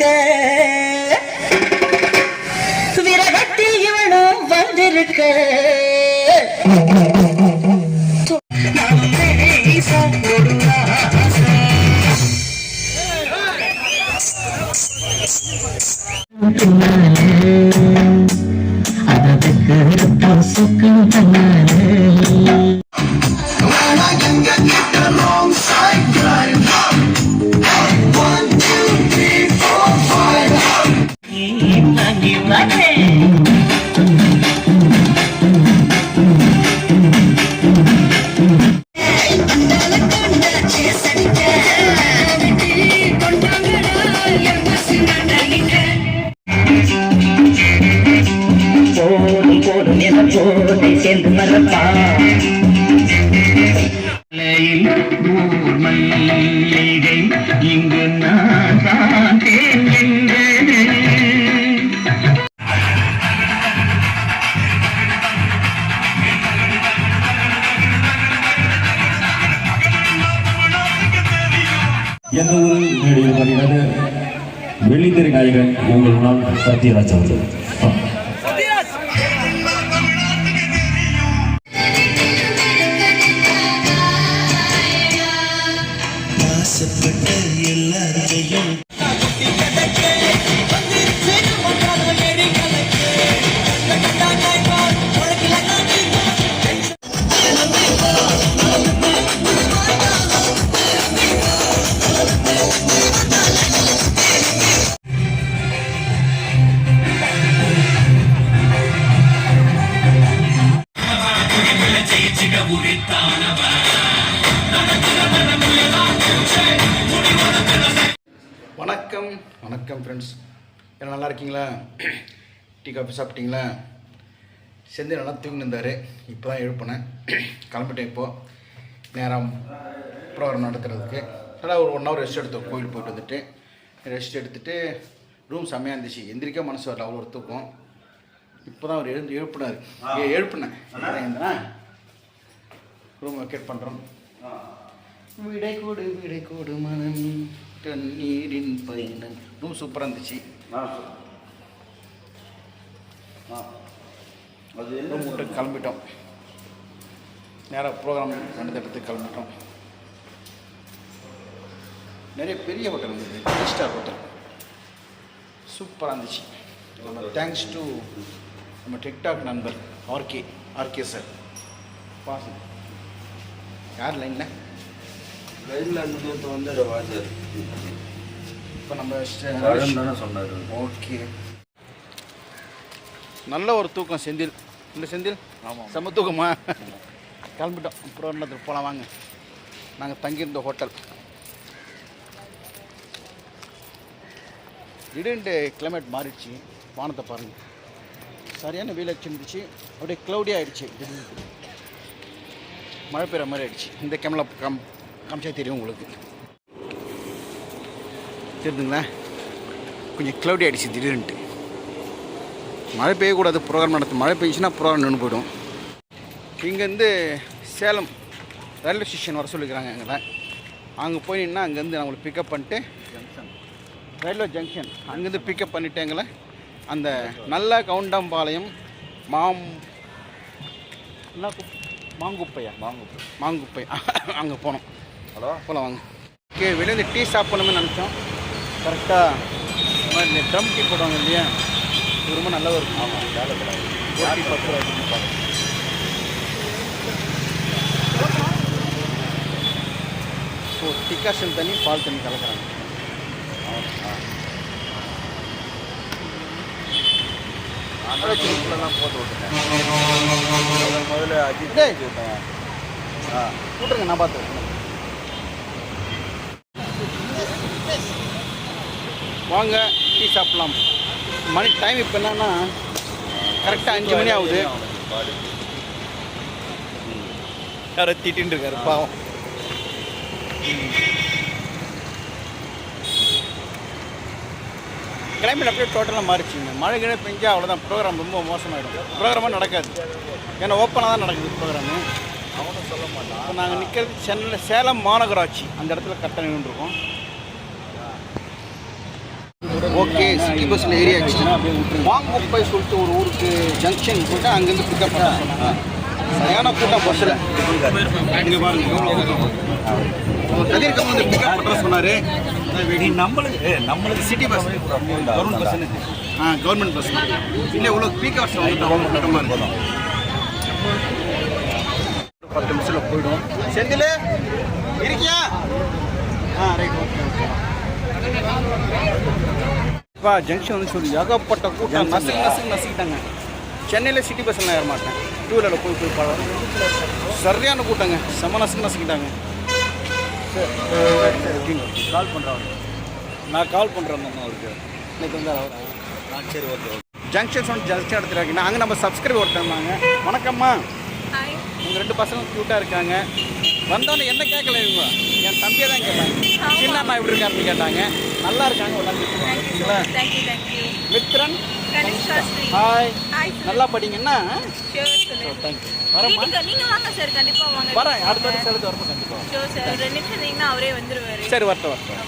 இருக்க விரகத்தில் இவனும் வந்திருக்க அதற்கு ஆசை. தன்னாலே நாயகன் உங்கள் முன்னால் சத்யராஜ் அவர்கள் இருக்கீங்களா? டீ காஃபி சாப்பிட்டீங்களா? செந்தில் நல்லா தூங்கி இருந்தார். இப்போ தான் எழுப்பினேன். கிளம்பிட்டேன் இப்போது நேரம் ப்ரோக்ராம் நடத்துறதுக்கு. நல்லா ஒரு ஒன் ஹவர் ரெஸ்ட் எடுத்தோம். கோயில் போயிட்டு வந்துட்டு. ரெஸ்ட் எடுத்துட்டு ரூம் செம்மையாக இருந்துச்சு. எந்திரிக்க மனசு வரல. அவ்வளோ ஒரு தூக்கம். இப்போ தான் அவர் எழுந்து எழுப்பினார். ஏ எழுப்பினேன். ரூம் வெக்கேட் பண்ணுறோம் விடை கூடு விடை கூடு மனம். தண்ணீரின் பயணம். ரூம் சூப்பராக இருந்துச்சு. ரூம் விட்டு கிளம்பிட்டோம். நேராக ப்ரோக்ராம் நடந்த இடத்துக்கு கிளம்பிட்டோம். நிறைய பெரிய ஹோட்டல் இருந்தது த்ரீ ஸ்டார் ஹோட்டல் சூப்பராக இருந்துச்சு. நம்ம தேங்க்ஸ் டு நம்ம டிக்டாக் நண்பர் ஆர்கே ஆர்கே சார் பாஸ் யார் லைனில் லைன்ல இருந்து வந்து வாஜர் இப்போ நம்ம சொன்னாரு. ஓகே நல்ல ஒரு தூக்கம் செந்தில். இந்த செந்தில் ஆமாம். செம்ம தூக்கமா? கிளம்பிட்டோம். அப்புறம் என்னது போகலாம் வாங்க. நாங்கள் தங்கியிருந்த ஹோட்டல். திடீர்னு கிளைமேட் மாறிடுச்சு. வானத்தை பாருங்க. சரியான வெயில் அடிச்சிருந்துச்சு அப்படியே க்ளௌடி ஆயிடுச்சு. திடீர்னு மழை பெய்கிற மாதிரி ஆயிடுச்சு. இந்த கேமரா கம் காமிச்சா தெரியும் உங்களுக்கு. தெரியுதுங்களா கொஞ்சம் க்ளௌடி ஆகிடுச்சு திடீர்னுட்டு. மழை பெய்யக்கூடாது ப்ரோக்ராம் நடத்து. மழை பெய்ஞ்சுன்னா ப்ரோக்ராம் நின்று போயிடும். இங்கேருந்து சேலம் ரயில்வே ஸ்டேஷன் வர சொல்லிக்கிறாங்க எங்களை அங்கே போய் நின்னா அங்கேருந்து நம்மளை பிக்கப் பண்ணிட்டு ரயில்வே ஜங்ஷன் அங்கேருந்து பிக்கப் பண்ணிட்டு எங்களை அந்த நல்ல கவுண்டம்பாளையம் மாம் என்ன குப்- மாங்குப்பையா? வாங்க மாங்குப்பை. அங்கே போனோம். ஹலோ? போகலாம் வாங்க. ஓகே வெளியே டீ சாப்பிடணும்னு நினச்சோம். கரெக்டாக இந்த ட்ரம் டீ போடுவாங்க இல்லையா? இது ரொம்ப நல்லா இருக்கும் ஆமாம் ஒரு டீ பத்து ரூபா கொடுப்பாங்க. ஸோ டிக்காஷன் தண்ணி பால் தண்ணி கலக்குறாங்க. அதெல்லாம் போட்டு விட்டுட்டேன். முதல்ல அஜித் டேய். அஜித் விட்டேன் ஆ. கூட்டுருங்க நான் பார்த்து வாங்க டீ சாப்பிட்லாம். மணி டைம் இப்போ என்னன்னா கரெக்டாக அஞ்சு மணி ஆகுது. யாரோ திட்டின்னு இருக்காரு பாவம். கிளைமேட் அப்படியே டோட்டலாக மாறிச்சுங்க மழை கிழமை பெஞ்சா அவ்வளோதான் ப்ரோக்ராம் ரொம்ப மோசமாயிடும். ப்ரோக்ராமாக நடக்காது. ஏன்னா ஓப்பனாக தான் நடக்குது ப்ரோக்ராமு அவனும் சொல்ல மாட்டான். நாங்கள் நிற்கிறது சென்னையில் சேலம் மாநகராட்சி. அந்த இடத்துல கரெக்டாக நின்றுருக்கோம் ஓகே சிட்டி பஸ்ஸில் ஏறியாச்சு வாங்குப்பை சொல்லிட்டு ஒரு ஊருக்கு ஜங்ஷன் போட்டு அங்கேருந்து பிக்கப் பண்ண சரியான கூட்டம் பஸ்ஸில் இங்கே பாருங்க எவ்வளோ கதிர்கம் வந்து பிக்கப் பண்ணுற சொன்னார். நம்மளுக்கு நம்மளுக்கு சிட்டி பஸ் கவர்மெண்ட் பஸ் ஆ கவர்மெண்ட் பஸ் இல்லை இவ்வளோ பீக் ஹவர்ஸ் வந்து கூட்டமாக இருக்கும் பத்து நிமிஷத்தில் போயிடும். செந்தில் இருக்கியா? ஆ ரைட் ஓகே இப்போ ஜங்ஷன் வந்து சொல்லி ஏகப்பட்ட கூட்டம் நசுக்கு நசுக்கு நசுக்கிட்டாங்க சென்னையில் சிட்டி பஸ்ஸில் ஏற மாட்டேன். டூ வீலரில் போய் போய் பழம் சரியான கூட்டங்க. செம்ம நசுக்கு நசுக்கிட்டாங்க கால் பண்ணுறாங்க நான் கால் பண்ணுறேன் அவருக்கு இன்னைக்கு வந்து அவர் சரி ஓகே ஜங்ஷன் ஒன் ஜங்ஷன் இடத்துல இருக்கீங்க அங்கே நம்ம சப்ஸ்கிரைப் ஒருத்தர் இருந்தாங்க. வணக்கம்மா. ஹாய் உங்கள் ரெண்டு பசங்க க்யூட்டாக இருக்காங்க. வந்தோன்னே என்ன கேட்கல இவங்க? என் தம்பியை தான் கேட்டாங்க. சின்ன அண்ணா எப்படி இருக்காருன்னு கேட்டாங்க. நல்லா இருக்காங்க ஒரு தேங்க்யூ மித்ரன். ஹாய் நல்லா படிங்கன்னா தேங்க்யூ வரேன். அடுத்த சேலத்து வரப்போ கண்டிப்பாக சார் வரட்டும் வரட்டும்.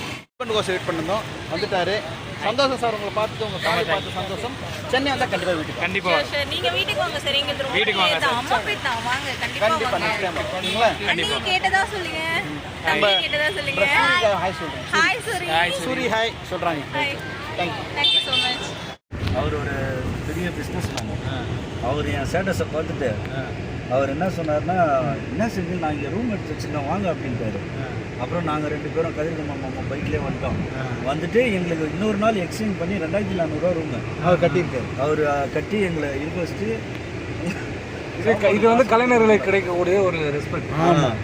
வெயிட் பண்ணிருந்தோம் வந்துட்டாரு. சந்தோஷம் சார் உங்களை பார்த்துட்டு உங்கள் ஃபேமிலி பார்த்து சந்தோஷம். சென்னை வந்தால் கண்டிப்பாக வீட்டுக்கு சார் நீங்க வீட்டுக்கு வாங்க சார். எங்க வீட்டுக்கு வாங்க சார். அம்மா போயிட்டு தான் வாங்க. கண்டிப்பா கண்டிப்பாக வாங்க. நீங்க கேட்டதா சொல்லுங்க? தம்பி கேட்டதா சொல்லுங்க? ஹாய் சொல்கிறேன் ஹாய் சூரி. சூரி. ஹாய் சொல்கிறாங்க hi thank you thank you so much அவர் ஒரு பெரிய பிஸ்னஸ் அவர் என் ஸ்டேட்டஸை பார்த்துட்டு அவர் என்ன சொன்னார்னா என்ன செஞ்சு நான் இங்கே ரூம் எடுத்து வச்சுருந்தேன். வாங்க அப்படின்ட்டாரு. அப்புறம் நாங்கள் ரெண்டு பேரும் கதிர்க மாமா பைக்லேயே வந்துட்டோம். வந்துட்டு எங்களுக்கு இன்னொரு நாள் எக்ஸ்சேஞ்ச் பண்ணி ரெண்டாயிரத்தி நானூறுரூவா ரூமு அவர் கட்டியிருக்காரு. அவர் கட்டி எங்களை இருக்க வச்சுட்டு இது வந்து கலைஞர்களுக்கு கிடைக்கக்கூடிய ஒரு ரெஸ்பெக்ட் ஆமாம்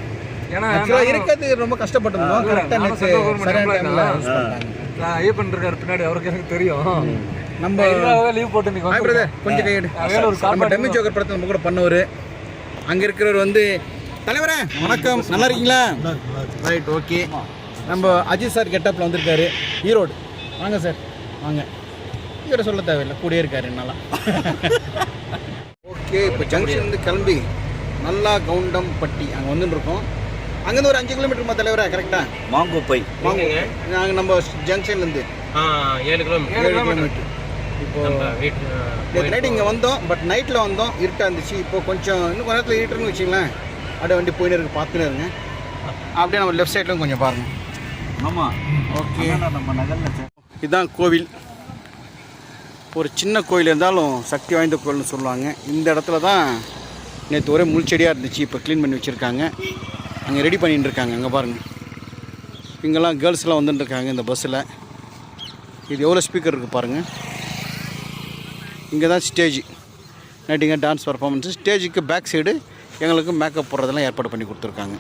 ஏன்னா இருக்கிறது ரொம்ப கஷ்டப்பட்டிருந்தோம் கரெக்டாக நான் ஐயப்பன் இருக்காரு பின்னாடி அவருக்கு எனக்கு தெரியும். நம்ம லீவ் போட்டு கொஞ்சம் கையெடு. ஒரு நம்ம டெம்மி ஜோக்கர் படத்தை நம்ம கூட பண்ணவர். அங்கே இருக்கிறவர் வந்து தலைவரே வணக்கம். நல்லா இருக்கீங்களா? ரைட் ஓகே நம்ம அஜித் சார் கெட்டப்பில் வந்திருக்காரு. ஈரோடு. வாங்க சார் வாங்க. இவரை சொல்ல தேவையில்லை. கூடயே இருக்காரு என்னால. ஓகே இப்போ ஜங்ஷன்லேருந்து கிளம்பி நல்லா கவுண்டம் பட்டி அங்கே வந்துட்டு இருக்கோம் அங்கேருந்து ஒரு அஞ்சு கிலோமீட்டர் தலைவரா கரெக்டாக மாங்கோப்பை. வாங்க நாங்கள் நம்ம ஜங்ஷன்லேருந்து ஏழு கிலோமீட்டர் ஏழு கிலோமீட்டர் இப்போ நைட் இங்கே வந்தோம் பட் நைட்டில் வந்தோம். இருட்டாக இருந்துச்சு. இப்போ கொஞ்சம் இன்னும் கொஞ்ச நேரத்தில் இருட்டுன்னு வச்சுங்களேன். அப்படியே வண்டி போயின்னு இருக்கு பார்த்துன்னு இருங்க. அப்படியே நம்ம லெஃப்ட் சைட்லையும் கொஞ்சம் பாருங்கள் ஆமாம் ஓகே நம்ம நகரில் இதுதான் கோவில். ஒரு சின்ன கோயில் இருந்தாலும் சக்தி வாய்ந்த கோயில்னு சொல்லுவாங்க. இந்த இடத்துல தான் நேற்று ஒரே முள்செடியாக இருந்துச்சு இப்போ க்ளீன் பண்ணி வச்சுருக்காங்க. அங்கே ரெடி பண்ணிட்டு இருக்காங்க அங்கே பாருங்கள் இங்கெல்லாம் கேர்ள்ஸ்லாம் வந்துட்டு இருக்காங்க இந்த பஸ்ஸில் இது எவ்வளோ ஸ்பீக்கர் இருக்குது பாருங்கள் இங்கே தான் ஸ்டேஜ் நைட்டிங்க டான்ஸ் பர்ஃபார்மன்ஸு ஸ்டேஜுக்கு பேக் சைடு எங்களுக்கு மேக்கப் போடுறதெல்லாம் ஏற்பாடு பண்ணி கொடுத்துருக்காங்க.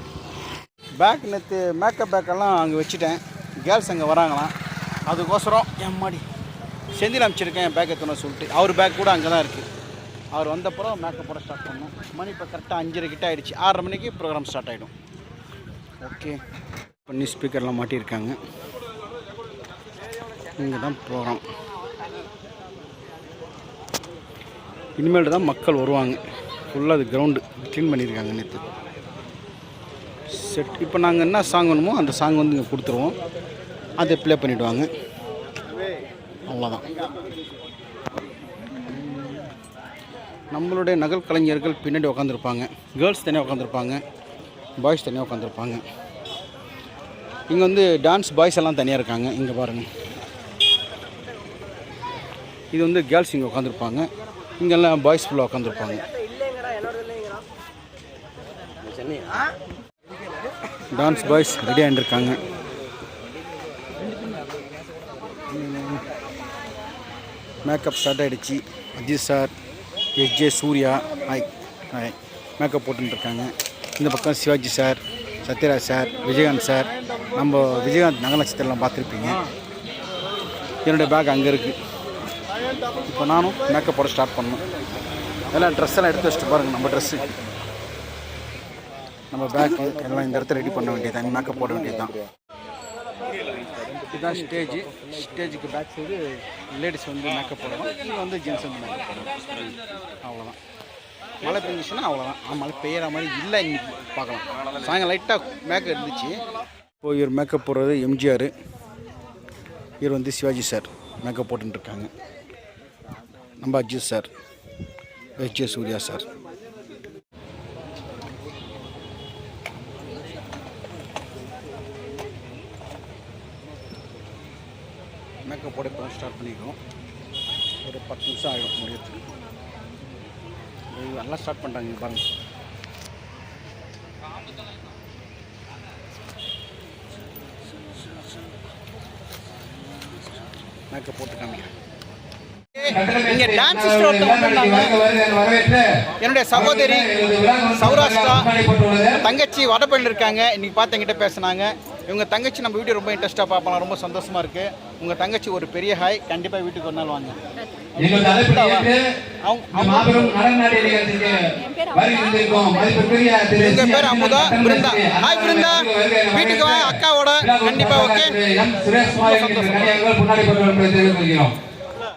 பேக் நேற்று மேக்கப் பேக்கெல்லாம் அங்கே வச்சுட்டேன். கேர்ள்ஸ் அங்கே வராங்களாம். அதுக்கோசரம் என் மாடி செந்தில் அமைச்சிருக்கேன் என் பேக் எத்தனை சொல்லிட்டு. அவர் பேக் கூட அங்கே தான் இருக்குது அவர் வந்தப்புறம் மேக்கப் போட ஸ்டார்ட் பண்ணோம். மணி இப்போ கரெக்டாக அஞ்சரை கிட்ட ஆயிடுச்சு. ஆறரை மணிக்கு ப்ரோக்ராம் ஸ்டார்ட் ஆகிடும் ஓகே பண்ணி ஸ்பீக்கர்லாம் மாட்டியிருக்காங்க இங்கே தான் ப்ரோக்ராம் இனிமேல் தான் மக்கள் வருவாங்க. ஃபுல்லாக அது கிரவுண்டு க்ளீன் பண்ணியிருக்காங்க நேற்று செட் இப்போ நாங்கள் என்ன சாங் வேணுமோ அந்த சாங் வந்து இங்கே கொடுத்துருவோம். அதை ப்ளே பண்ணிவிடுவாங்க அவ்வளோதான் நம்மளுடைய நகல் கலைஞர்கள் பின்னாடி உட்காந்துருப்பாங்க கேர்ள்ஸ் தனியாக உட்காந்துருப்பாங்க பாய்ஸ் தனியாக உட்காந்துருப்பாங்க இங்கே வந்து டான்ஸ் பாய்ஸ் எல்லாம் தனியாக இருக்காங்க. இங்கே பாருங்கள் இது வந்து கேர்ள்ஸ் இங்கே உட்காந்துருப்பாங்க இங்கெல்லாம் பாய்ஸ் ஃபுல்லாக உட்காந்துருப்பாங்க டான்ஸ் பாய்ஸ் ரெடி ஆகிட்டுருக்காங்க மேக்கப் ஸ்டார்ட் ஆகிடுச்சு Ajith sir SJ Suryah hi hi makeup போட்டுருக்காங்க இந்த பக்கம் Sivaji sir Sathyaraj sir Vijayakanth sir. நம்ம விஜயகாந்த் நகநட்சத்திரம்லாம் பார்த்துருப்பீங்க. என்னுடைய பேக் அங்கே இருக்குது இப்போ நானும் மேக்கப் போட ஸ்டார்ட் பண்ணணும். எல்லாம் ட்ரெஸ் எல்லாம் எடுத்து வச்சுட்டு பாருங்கள் நம்ம ட்ரெஸ்ஸு நம்ம பேக்கு எல்லாம் இந்த இடத்துல ரெடி பண்ண வேண்டியது மேக்கப் போட வேண்டியது தான். இதுதான் ஸ்டேஜ் ஸ்டேஜுக்கு பேக் சைடு லேடிஸ் வந்து மேக்கப் போடணும். இங்கே வந்து ஜென்ஸ் வந்து மேக்கப் போடணும். அவ்வளோதான் மழை பெஞ்சிச்சுன்னா அவ்வளோதான் ஆ, மழை பெய்கிற மாதிரி இல்லை இன்னைக்கு. பார்க்கலாம். சாயங்காலம் லைட்டாக மேக்கப் இருந்துச்சு. இப்போ இவர் மேக்கப் போடுறது எம்ஜிஆர் இவர் வந்து சிவாஜி சார் மேக்கப் போட்டுருக்காங்க நம்ம Ajith sir S J Suryah sir makeup போட இப்போ ஸ்டார்ட் பண்ணிக்கிறோம் ஒரு பத்து நிமிஷம் ஆகிடும் முடியறதுக்கு நல்லா ஸ்டார்ட் பண்ணுறாங்க இங்க பாருங்க. மேக்கப் போட்டு காமிக்கிறேன். இங்கே டான்ஸ் வந்திருந்தாங்க என்னுடைய சகோதரி சௌராஷ்டிரா தங்கச்சி வடபழனியில் இருக்காங்க. இன்னைக்கு பார்த்து என்கிட்ட பேசுனாங்க. இவங்க தங்கச்சி நம்ம வீடியோ ரொம்ப இன்ட்ரெஸ்ட்டாக பார்ப்பலாம் ரொம்ப சந்தோஷமா இருக்கு. உங்கள் தங்கச்சி ஒரு பெரிய ஹாய் கண்டிப்பாக வீட்டுக்கு ஒரு நாள் வாங்க. எங்கள் தலைப்பில் ஏற்று அவங்க இந்த மாபெரும் நடனநாட்டிய நிகழ்ச்சிக்கு வருகின்றிருக்கும் மதிப்பிற்குரிய திரு இவங்க சி. பேர் அமுதா? பிருந்தா. ஹாய் பிருந்தா. வருகை வீட்டுக்கு வா அக்காவோட. கண்டிப்பாக ஓகே. எம். சுரேஷ்குமார் என்கிற கன்னியாகுமரி முன்னாடி கொண்டு